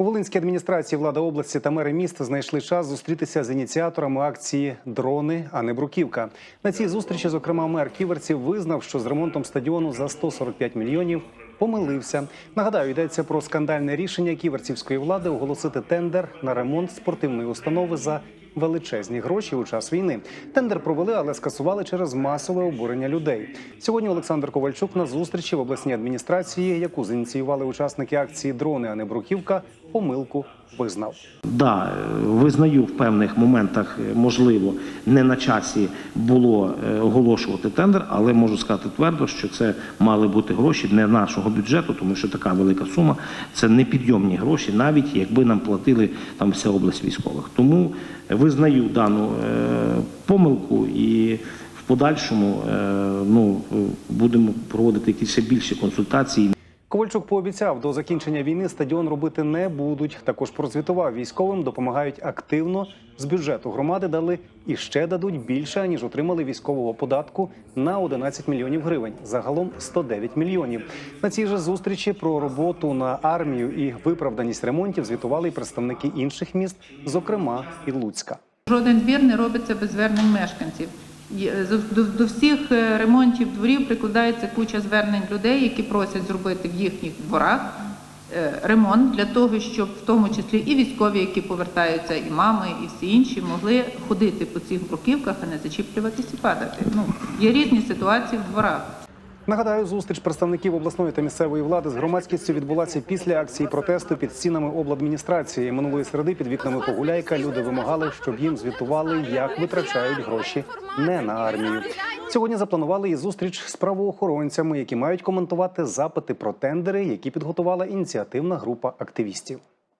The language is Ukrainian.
У Волинській адміністрації влада області та мери міста знайшли час зустрітися з ініціаторами акції Дрони, а не бруківка. На цій зустрічі, зокрема, мер Ківерців визнав, що з ремонтом стадіону за 145 мільйонів помилився. Нагадаю, йдеться про скандальне рішення ківерцівської влади оголосити тендер на ремонт спортивної установи за величезні гроші у час війни. Тендер провели, але скасували через масове обурення людей. Сьогодні Олександр Ковальчук на зустрічі в обласній адміністрації, яку зініціювали учасники акції Дрони, а не бруківка, помилку визнав. Да, визнаю в певних моментах, е, можливо, не на часі було е, оголошувати тендер, але можу сказати твердо, що це мали бути гроші не нашого бюджету, тому що така велика сума це непідйомні гроші, навіть якби нам платили там вся область військових. Тому визнаю дану е, помилку і в подальшому е, ну, будемо проводити якісь ще більші консультації. Ковальчук пообіцяв, до закінчення війни стадіон робити не будуть. Також прозвітував військовим, допомагають активно. З бюджету громади дали і ще дадуть більше ніж отримали військового податку на 11 мільйонів гривень. Загалом 109 мільйонів. На цій же зустрічі про роботу на армію і виправданість ремонтів звітували й представники інших міст, зокрема і Луцька. Жоден двір не робиться без звернень мешканців. До, до всіх е, ремонтів дворів прикладається куча звернень людей, які просять зробити в їхніх дворах е, ремонт для того, щоб в тому числі і військові, які повертаються, і мами, і всі інші могли ходити по цих бруківках, а не зачіплюватися і падати. Ну є різні ситуації в дворах. Нагадаю, зустріч представників обласної та місцевої влади з громадськістю відбулася після акції протесту під стінами обладміністрації. Минулої середи під вікнами Погуляйка люди вимагали, щоб їм звітували, як витрачають гроші не на армію. Сьогодні запланували і зустріч з правоохоронцями, які мають коментувати запити про тендери, які підготувала ініціативна група активістів.